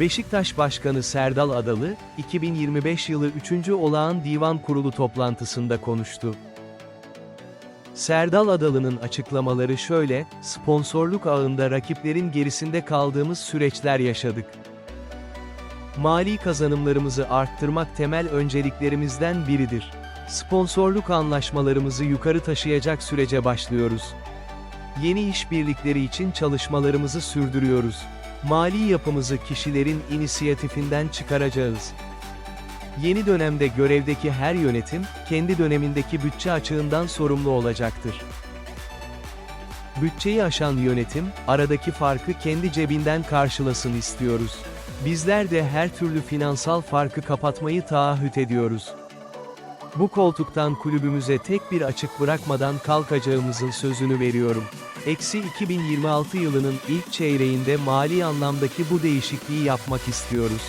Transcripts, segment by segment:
Beşiktaş Başkanı Serdal Adalı, 2025 yılı 3. Olağan Divan Kurulu toplantısında konuştu. Serdal Adalı'nın açıklamaları şöyle, sponsorluk ağında rakiplerin gerisinde kaldığımız süreçler yaşadık. Mali kazanımlarımızı arttırmak temel önceliklerimizden biridir. Sponsorluk anlaşmalarımızı yukarı taşıyacak sürece başlıyoruz. Yeni işbirlikleri için çalışmalarımızı sürdürüyoruz. Mali yapımızı kişilerin inisiyatifinden çıkaracağız. Yeni dönemde görevdeki her yönetim, kendi dönemindeki bütçe açığından sorumlu olacaktır. Bütçeyi aşan yönetim, aradaki farkı kendi cebinden karşılasın istiyoruz. Bizler de her türlü finansal farkı kapatmayı taahhüt ediyoruz. Bu koltuktan kulübümüze tek bir açık bırakmadan kalkacağımızın sözünü veriyorum. Eksi 2026 yılının ilk çeyreğinde mali anlamdaki bu değişikliği yapmak istiyoruz.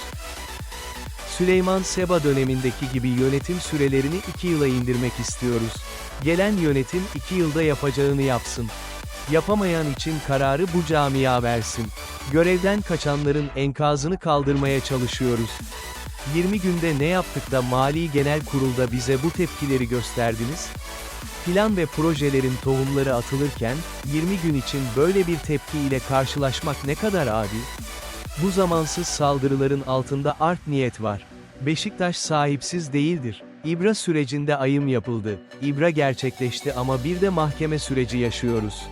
Süleyman Seba dönemindeki gibi yönetim sürelerini 2 yıla indirmek istiyoruz. Gelen yönetim 2 yılda yapacağını yapsın. Yapamayan için kararı bu camia versin. Görevden kaçanların enkazını kaldırmaya çalışıyoruz. 20 günde ne yaptık da Mali Genel Kurul'da bize bu tepkileri gösterdiniz? Plan ve projelerin tohumları atılırken, 20 gün için böyle bir tepki ile karşılaşmak ne kadar adil? Bu zamansız saldırıların altında art niyet var. Beşiktaş sahipsiz değildir. İbra sürecinde ayım yapıldı. İbra gerçekleşti ama bir de mahkeme süreci yaşıyoruz.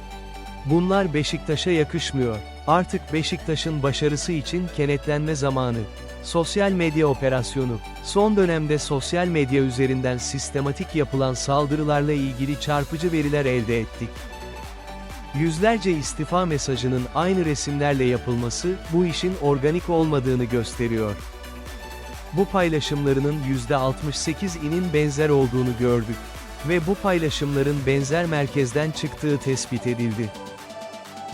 Bunlar Beşiktaş'a yakışmıyor. Artık Beşiktaş'ın başarısı için kenetlenme zamanı. Sosyal medya operasyonu. Son dönemde sosyal medya üzerinden sistematik yapılan saldırılarla ilgili çarpıcı veriler elde ettik. Yüzlerce istifa mesajının aynı resimlerle yapılması, bu işin organik olmadığını gösteriyor. Bu paylaşımlarının %68'inin benzer olduğunu gördük. Ve bu paylaşımların benzer merkezden çıktığı tespit edildi.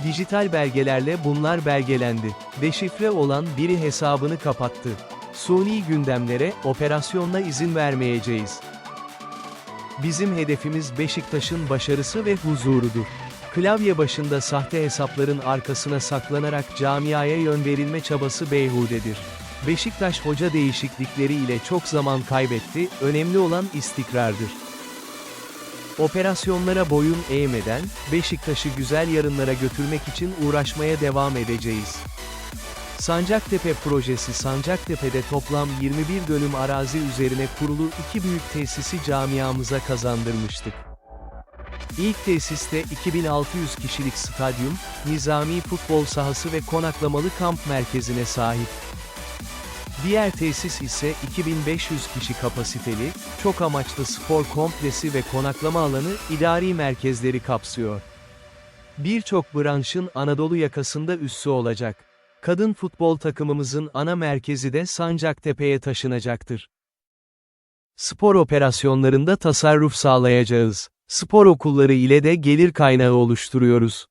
Dijital belgelerle bunlar belgelendi. Deşifre olan biri hesabını kapattı. Suni gündemlere, operasyonla izin vermeyeceğiz. Bizim hedefimiz Beşiktaş'ın başarısı ve huzurudur. Klavye başında sahte hesapların arkasına saklanarak camiaya yön verilme çabası beyhudedir. Beşiktaş hoca değişiklikleri ile çok zaman kaybetti, önemli olan istikrardır. Operasyonlara boyun eğmeden, Beşiktaş'ı güzel yarınlara götürmek için uğraşmaya devam edeceğiz. Sancaktepe projesi Sancaktepe'de toplam 21 dönüm arazi üzerine kurulu iki büyük tesisi camiamıza kazandırmıştık. İlk tesiste 2600 kişilik stadyum, nizami futbol sahası ve konaklamalı kamp merkezine sahip. Diğer tesis ise 2500 kişi kapasiteli, çok amaçlı spor komplesi ve konaklama alanı, idari merkezleri kapsıyor. Birçok branşın Anadolu yakasında üssü olacak. Kadın futbol takımımızın ana merkezi de Sancaktepe'ye taşınacaktır. Spor operasyonlarında tasarruf sağlayacağız. Spor okulları ile de gelir kaynağı oluşturuyoruz.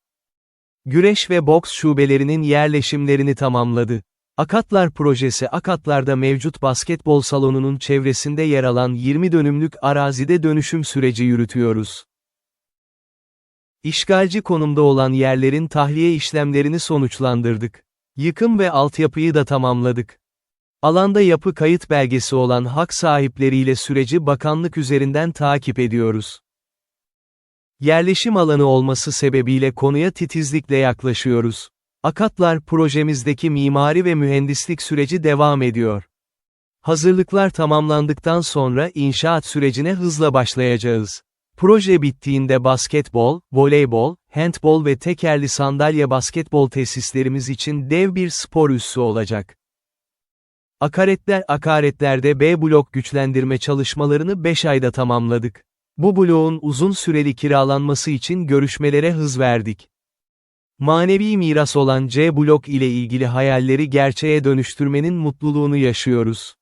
Güreş ve boks şubelerinin yerleşimlerini tamamladı. Akatlar projesi Akatlar'da mevcut basketbol salonunun çevresinde yer alan 20 dönümlük arazide dönüşüm süreci yürütüyoruz. İşgalci konumda olan yerlerin tahliye işlemlerini sonuçlandırdık. Yıkım ve altyapıyı da tamamladık. Alanda yapı kayıt belgesi olan hak sahipleriyle süreci bakanlık üzerinden takip ediyoruz. Yerleşim alanı olması sebebiyle konuya titizlikle yaklaşıyoruz. Akatlar projemizdeki mimari ve mühendislik süreci devam ediyor. Hazırlıklar tamamlandıktan sonra inşaat sürecine hızla başlayacağız. Proje bittiğinde basketbol, voleybol, handbol ve tekerli sandalye basketbol tesislerimiz için dev bir spor üssü olacak. Akaretler Akaretler'de B blok güçlendirme çalışmalarını 5 ayda tamamladık. Bu bloğun uzun süreli kiralanması için görüşmelere hız verdik. Manevi miras olan C blok ile ilgili hayalleri gerçeğe dönüştürmenin mutluluğunu yaşıyoruz.